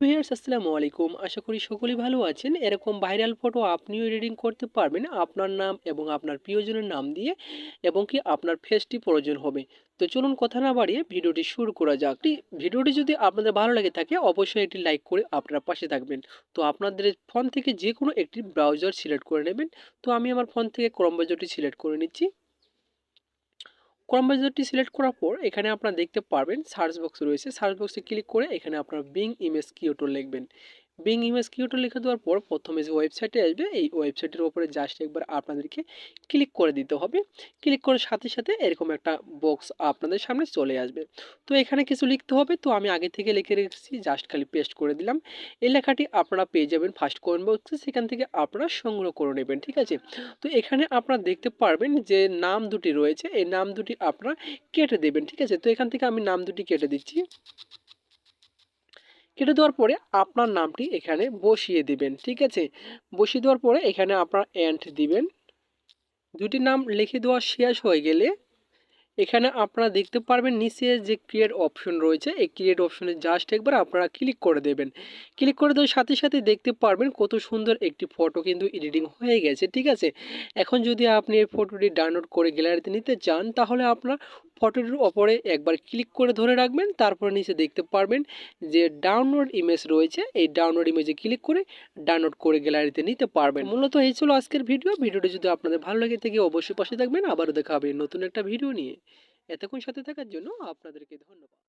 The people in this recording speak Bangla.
ভিউয়ার্স আসসালামু আলাইকুম। আশা করি সকলেই ভালো আছেন। এরকম ভাইরাল ফটো আপনিও এডিটিং করতে পারবেন আপনার নাম এবং আপনার প্রিয়জনের নাম দিয়ে এবং কি আপনার ফেসটি প্রয়োজন হবে। তো চলুন কথা না বাড়িয়ে ভিডিওটি শুরু করা যাক। ভিডিওটি যদি আপনাদের ভালো লাগে থাকে, অবশ্যই একটি লাইক করে আপনার পাশে থাকবেন। তো আপনাদের ফোন থেকে যে কোনো একটি ব্রাউজার সিলেক্ট করে নেবেন। তো আমি আমার ফোন থেকে ক্রম ব্রাউজারটি সিলেক্ট করে নিচ্ছি। ক্রম ব্রাউজারটি সিলেক্ট করার পর এখানে আপনারা দেখতে পারবেন সার্চ বক্স রয়েছে। সার্চ বক্সে ক্লিক করে এখানে আপনারা বিং ইমেজ কিওটো লিখবেন। বিং ইমেজ কিউটো লিখে দেওয়ার পর প্রথমে যে ওয়েবসাইটে আসবে, এই ওয়েবসাইটের উপরে জাস্ট একবার আপনাদেরকে ক্লিক করে দিতে হবে। ক্লিক করার সাথে সাথে এরকম একটা বক্স আপনাদের সামনে চলে আসবে। তো এখানে কিছু লিখতে হবে। তো আমি আগে থেকে লিখে রেখেছি জাস্ট খালি পেস্ট করে দিলাম। এই লেখাটি আপনারা পেয়ে যাবেন ফার্স্ট কমেন্ট বক্সে সেখান থেকে আপনারা সংগ্রহ করে নেবেন, ঠিক আছে? তো এখানে আপনারা দেখতে পারবেন যে নাম দুটি রয়েছে। এই নাম দুটি আপনারা কেটে দেবেন, ঠিক আছে? তো এখান থেকে আমি নাম দুটি কেটে দিচ্ছি। কেটে দেওয়ার পরে আপনার নামটি এখানে বসিয়ে দিবেন, ঠিক আছে? বসিয়ে দেওয়ার পরে এখানে আপনার অ্যান্ড দিবেন। দুটি নাম লিখে দেওয়া শেষ হয়ে গেলে এখানে আপনারা দেখতে পারবেন নিচে যে ক্রিয়েট অপশন রয়েছে, এই ক্রিয়েট অপশনে জাস্ট একবার আপনারা ক্লিক করে দেবেন। ক্লিক করে দেওয়ার সাথে সাথে দেখতে পারবেন কত সুন্দর একটি ফটো কিন্তু এডিটিং হয়ে গেছে, ঠিক আছে? এখন যদি আপনি এই ফটোটি ডাউনলোড করে গ্যালারিতে নিতে চান, তাহলে আপনার ফটোটির ওপরে একবার ক্লিক করে ধরে রাখবেন, তারপরে নিচে দেখতে পারবেন যে ডাউনলোড ইমেজ রয়েছে, এই ডাউনলোড ইমেজে ক্লিক করে ডাউনলোড করে গ্যালারিতে নিতে পারবেন। মূলত এই ছিল আজকের ভিডিও ভিডিওটি যদি আপনাদের ভালো লাগে থেকে অবশ্যই পাশে থাকবেন। আবারও দেখা হবে নতুন একটা ভিডিও নিয়ে। এতক্ষণ সাথে থাকার জন্য আপনাদেরকে ধন্যবাদ।